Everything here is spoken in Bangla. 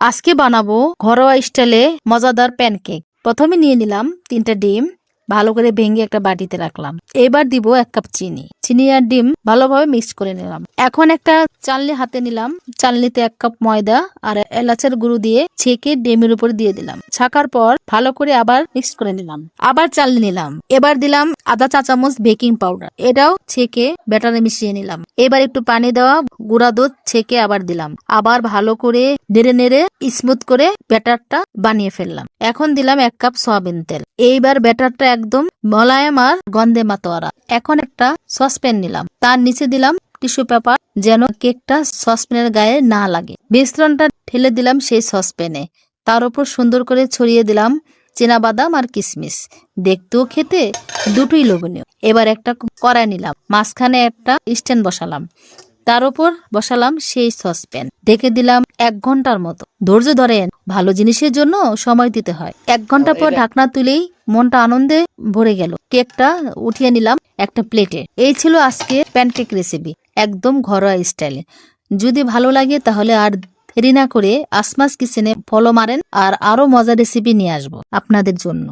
আজকে বানাবো ঘরোয়া স্টাইলে মজাদার প্যানকেক। প্রথমে নিয়ে নিলাম তিনটা ডিম, ভালো করে ভেঙে একটা বাটিতে রাখলাম। এবার দিব এক কাপ চিনি। চিনি আর ডিম ভালোভাবে মিক্স করে নিলাম। এখন একটা চালনি হাতে নিলাম। চালনিতে এক কাপ ময়দা আর এলাচের গুঁড়ো দিয়ে ছেঁকে ডিমের উপর দিয়ে দিলাম। ছাকার পর ভালো করে আবার মিক্স করে নিলাম। আবার চালনি নিলাম। এবার দিলাম আধা চা চামচ বেকিং পাউডার এটাও ছেঁকে ব্যাটারে মিশিয়ে নিলাম। এবার একটু পানি দেওয়া গুঁড়া দুধ ছেঁকে আবার দিলাম। আবার ভালো করে নেড়ে নেড়ে স্মুথ করে ব্যাটারটা বানিয়ে ফেললাম। এখন দিলাম এক কাপ সয়াবিন তেল। এইবার ব্যাটারটা একদম মলায়ম আর গন্ধে মাতোয়ারা এখন একটা সসপ্যান নিলাম। তার নিচে দিলাম টিস্যু পেপার যেন কেকটা সসপ্যানের গায়ে না লাগে। মিশ্রণটা ঠেলে দিলাম সেই সসপ্যানে। তার উপর সুন্দর করে ছড়িয়ে দিলাম বাদাম আর কিশমিশ দেখতেও খেতে দুটোই লোভনীয়। এবার একটা কড়াই নিলাম। মাঝখানে একটা স্ট্যান্ড বসালাম। তার উপর বসালাম সেই সসপ্যান। ডেকে দিলাম এক ঘণ্টার মতো। ধৈর্য ধরেন ভালো জিনিসের জন্য সময় দিতে হয়। এক ঘণ্টা পর ঢাকনা তুলেই মনটা আনন্দে ভরে গেল। কেকটা উঠিয়ে নিলাম একটা প্লেটে। এই ছিল আজকে প্যানকেক রেসিপি একদম ঘরোয়া স্টাইলে যদি ভালো লাগে তাহলে আর দেরি না করে আসমাস কিচেনে ফলো মারেন আর আরও মজার রেসিপি নিয়ে আসব আপনাদের জন্য।